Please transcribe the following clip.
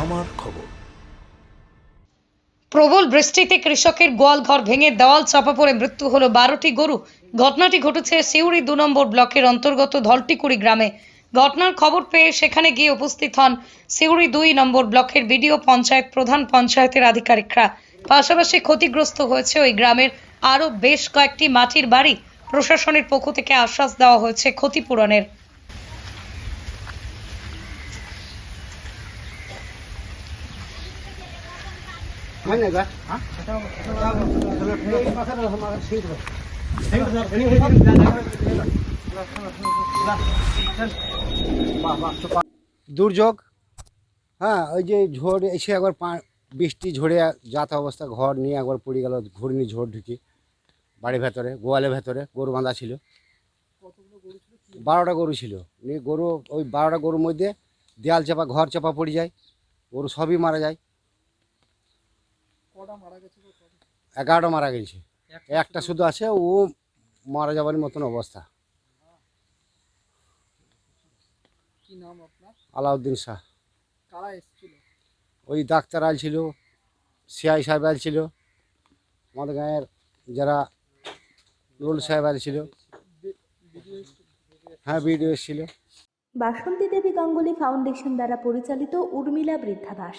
আমার খবর। প্রবল বৃষ্টিতে কৃষকের গোয়াল ঘর ভেঙে দেওয়াল চাপা পড়ে মৃত্যু হলো বারোটি গরু। ঘটনাটি ঘটেছে সিউড়ি দু নম্বর ব্লকের অন্তর্গত ধলটিকুড়ি গ্রামে। ঘটনার খবর পেয়ে সেখানে গিয়ে উপস্থিত হন সিউড়ি দুই নম্বর ব্লকের বিডিও পঞ্চায়েত প্রধান পঞ্চায়েতের আধিকারিকরা। পাশাপাশি ক্ষতিগ্রস্ত হয়েছে ওই গ্রামের আরও বেশ কয়েকটি মাটির বাড়ি। প্রশাসনের পক্ষ থেকে আশ্বাস দেওয়া হয়েছে ক্ষতিপূরণের। দুর্যোগ হ্যাঁ ওই যে ঝড় এসে একবার বৃষ্টি ঝড়ে যাত অবস্থা ঘর নিয়ে একবার পড়ে গেল ঘূর্ণি ঝড় ঢুকি বাড়ির ভেতরে গোয়ালের ভেতরে গরু বাঁধা ছিল। বারোটা গরু ছিল। নিয়ে গরু ওই বারোটা গরুর মধ্যে দেয়াল চাপা ঘর চাপা পড়ে যায় গরু সবই মারা যায়। এগারোটা মারা গেছে। একটা শুধু? আছে ও মারা যাবার মতন অবস্থা। কি নাম আপনার? আলাউদ্দিন শাহ। ওই ডাক্তার আল ছিল সিআই সাহেব আল ছিল আমাদের গাঁয়ের যারা রুল সাহেব আল ছিল। হ্যাঁ বিডিও ছিল বাসন্তী দেবী গাঙ্গুলি ফাউন্ডেশন দ্বারা পরিচালিত উর্মিলা বৃদ্ধাবাস।